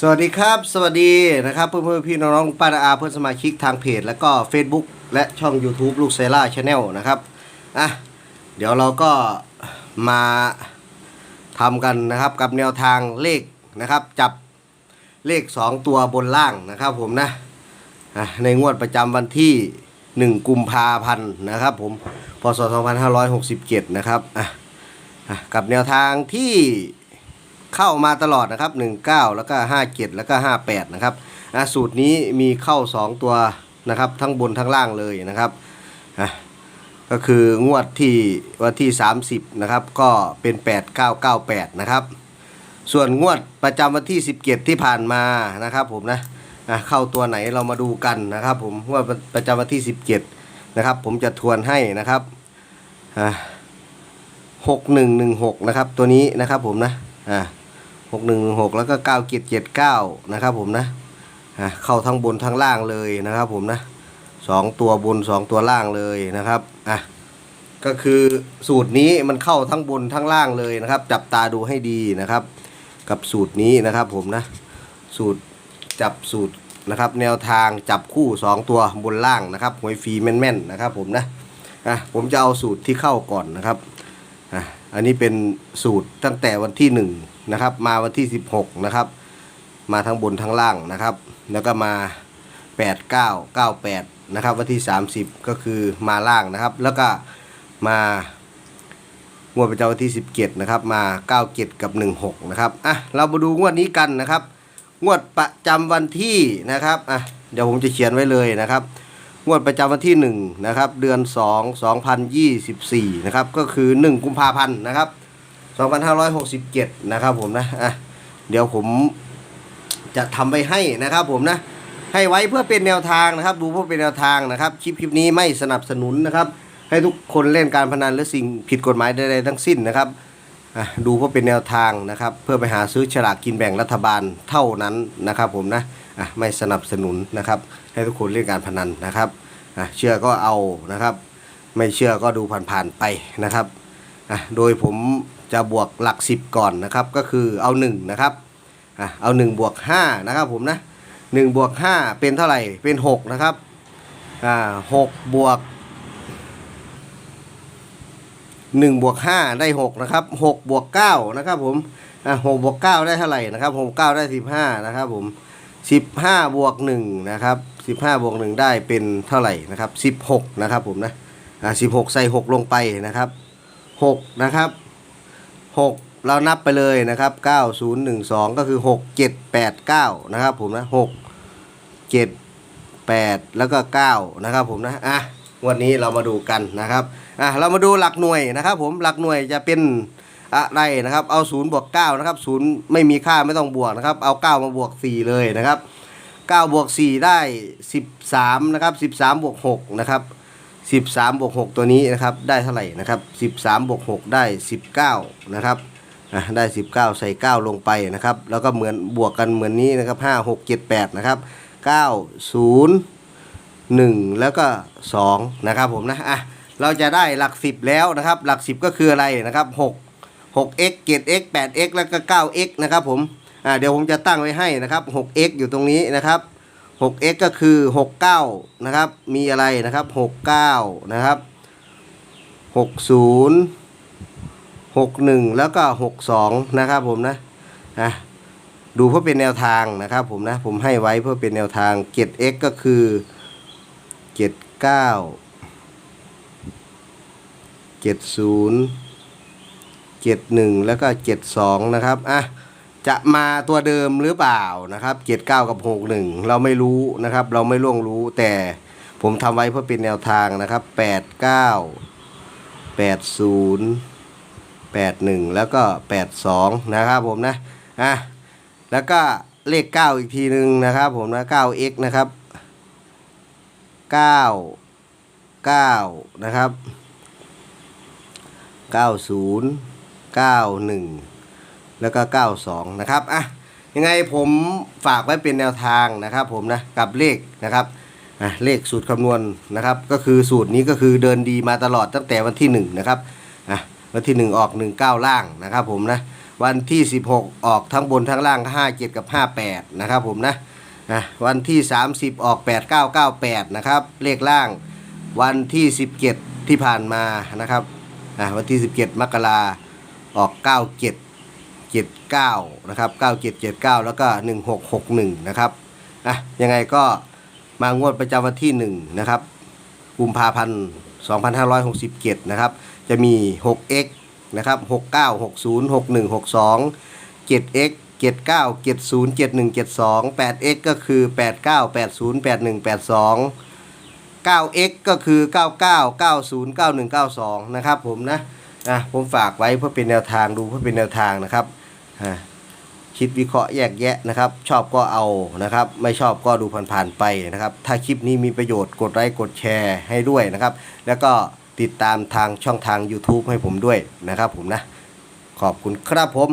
สวัสดีครับ สวัสดีนะครับเพื่อนเพื่อนพี่น้องป้านาอาเพื่อนสมาชิกทางเพจ แล้วก็ Facebook และช่อง YouTube ลูกเซล่าชาแนลนะครับอะเดี๋ยวเราก็มาทำกันนะครับกับแนวทางเลขนะครับ จับเลข 2 ตัวบนล่างนะครับผมนะะในงวดประจำวันที่ 1 กุมภาพันธ์นะครับผมพศ2567 นะครับอะอะกับแนวทางที่ เข้ามาตลอดนะครับ 19 แล้วก็ 57 แล้วก็ 58 นะครับอะสูตรนี้มีเข้า 2 ตัวนะครับ ทั้งบนทั้งล่างเลยนะครับก็คืองวดที่วันที่ 30 นะครับ ก็เป็น 8998 นะครับ ส่วนงวดประจำวันที่ 17 ที่ผ่านมานะครับผมนะอะเข้าตัวไหนเรามาดูกันนะครับผมงวดประจำวันที่ 17 นะครับ ผมจะทวนให้นะครับอะ6116นะครับตัวนี้นะครับผมนะอะ หกหนึ่งหกแล้วก็เก้าเจ็ดเจ็ดเก้านะครับผมนะอะเข้าทั้งบนทั้งล่างเลยนะครับผมนะสองตัวบนสองตัวล่างเลยนะครับอะก็คือสูตรนี้มันเข้าทั้งบนทั้งล่างเลยนะครับ จับตาดูให้ดีนะครับ กับสูตรนี้นะครับผมนะสูตรจับสูตรนะครับ แนวทางจับคู่สองตัวบนล่างนะครับหวยฟรีแม่นๆนะครับผมนะอะผมจะเอาสูตรที่เข้าก่อนนะครับอะอันนี้เป็นสูตรตั้งแต่วันที่ 1 นะครับ มาวันที่ 16 นะครับ มาทั้งบนทั้งล่างนะครับ แล้วก็มา 8 9 9 8 นะครับ วันที่ 30 ก็คือมาล่างนะครับ แล้วก็มางวดประจำวันที่ 17 นะครับ มา 97 กับ 16 นะครับ อะ เรามาดูงวดนี้กันนะครับ งวดประจำวันที่นะครับ อะ เดี๋ยวผมจะเขียนไว้เลยนะครับ งวดประจำวันที่ 1 นะครับ เดือน 2 2024 นะครับ ก็คือ 1 กุมภาพันธ์นะครับ 2567 นะครับผมนะอะเดี๋ยวผมจะทำไปให้นะครับผมนะ ให้ไว้เพื่อเป็นแนวทางนะครับ ดูเพื่อเป็นแนวทางนะครับ คลิปคลิปนี้ไม่สนับสนุนนะครับ ให้ทุกคนเล่นการพนันหรือสิ่งผิดกฎหมายใดๆทั้งสิ้นนะครับ ดูเพื่อเป็นแนวทางนะครับ เพื่อไปหาซื้อฉลากกินแบ่งรัฐบาลเท่านั้นนะครับ ผมนะไม่สนับสนุนนะครับ ให้ทุกคนเล่นการพนันนะครับเชื่อก็เอานะครับ ไม่เชื่อก็ดูผ่านๆไปนะครับโดยผมจะบวกหลักสิบก่อนนะครับ ก็คือเอาหนึ่งนะครับเอาหนึ่งบวกห้านะครับผมนะหนึ่งบวกห้าเป็นเท่าไหร่เป็นหกนะครับอ่าหกบวก หนึ่งบวกห้าได้หกนะครับหกบวกเก้านะครับผมอะหกบวกเก้าได้เท่าไหร่นะครับหกเก้าได้สิบห้านะครับผมสิบห้าบวกหนึ่งนะครับสิบห้าบวกหนึ่งได้เป็นเท่าไหร่นะครับสิบหกนะครับผมนะอ่าสิบหกใส่หกลงไปนะครับหกนะครับหกเรานับไปเลยนะครับเก้าศูนย์หนึ่งสองก็คือหกเจ็ดแปดเก้านะครับผมนะหกเจ็ดแปดแล้วก็เก้านะครับผมนะอะ วันนี้เรามาดูกันนะครับอะเรามาดูหลักหน่วยนะครับ ผมหลักหน่วยจะเป็นอะไรนะครับ เอาศูนย์บวกเก้านะครับศูนย์ไม่มีค่าไม่ต้องบวกนะครับ เอาเก้ามาบวกสี่เลยนะครับเก้าบวกสี่ได้สิบสามนะครับสิบสามบวกหกนะครับสิบสามบวกหกตัวนี้นะครับได้เท่าไหร่นะครับสิบสามบวกหกได้สิบเก้านะครับอะได้สิบเก้าใส่เก้าลงไปนะครับ แล้วก็เหมือนบวกกันเหมือนนี้นะครับห้าหกเจ็ดแปดนะครับเก้าศูนย์หนึ่งแล้วก็สองนะครับผมนะอะเราจะได้หลักสิบแล้วนะครับ หลักสิบก็คืออะไรนะครับหกหก x เจ็ด x แปด x แล้วก็เก้า x นะครับผมอ่าเดี๋ยวผมจะตั้งไว้ให้นะครับหก x อยู่ตรงนี้นะครับ 6x ก็คือ 69 นะครับ มีอะไรนะครับ 69 นะครับ 60 61 แล้วก็ 62 นะครับผมนะอะดูเพื่อเป็นแนวทางนะครับผมนะ ผมให้ไว้เพื่อเป็นแนวทาง 7x ก็คือ 79 70 71แล้วก็72นะครับอะจะมาตัวเดิมหรือเปล่านะครับเจ็ดเก้ากับหกหนึ่งเราไม่รู้นะครับ เราไม่ล่วงรู้แต่ผมทำไว้เพื่อเป็นแนวทางนะครับแปดเก้าแปดศูนย์แปดหนึ่งแล้วก็แปดสองนะครับผมนะอะแล้วก็เลขเก้าอีกทีหนึ่งนะครับผมนะเก้า x นะครับ เก้าเก้านะครับเก้าศูนย์เก้าหนึ่งแล้วก็92นะครับอะยังไงผมฝากไว้เป็นแนวทางนะครับผมนะกับเลขนะครับอะเลขสูตรคำนวณนะครับก็คือสูตรนี้ก็คือเดินดีมาตลอดตั้งแต่วันที่1นะครับอะวันที่ 1 ออก 19 ล่างนะครับผมนะวันที่ 16 ออกทั้งบนทั้งล่าง 57 กับ 58 นะครับผมนะ อะวันที่ 30 ออก 8998 นะครับ เลขล่างวันที่ 17 ที่ผ่านมานะครับอะวันที่ 17 มกราออก 97 79 นะครับ 9779 แล้วก็ 1661 นะครับอะยังไงก็มางวดประจำวันที่ 1 นะครับกุมภาพันธ์ 2567 นะครับ จะมี 6x นะครับ 69 60 61 62 7x 79 70 71 72 8x ก็คือ 89 80 81 82 9x ก็คือ 99 90 91 92 นะครับผมนะอะผมฝากไว้เพื่อเป็นแนวทางดูเพื่อเป็นแนวทางนะครับอะคิดวิเคราะห์แยกแยะนะครับ ชอบก็เอานะครับ ไม่ชอบก็ดูผ่านๆไปนะครับ ถ้าคลิปนี้มีประโยชน์กดไลค์กดแชร์ให้ด้วยนะครับ แล้วก็ติดตามทางช่องทาง YouTube ให้ผมด้วยนะครับผมนะ ขอบคุณครับผม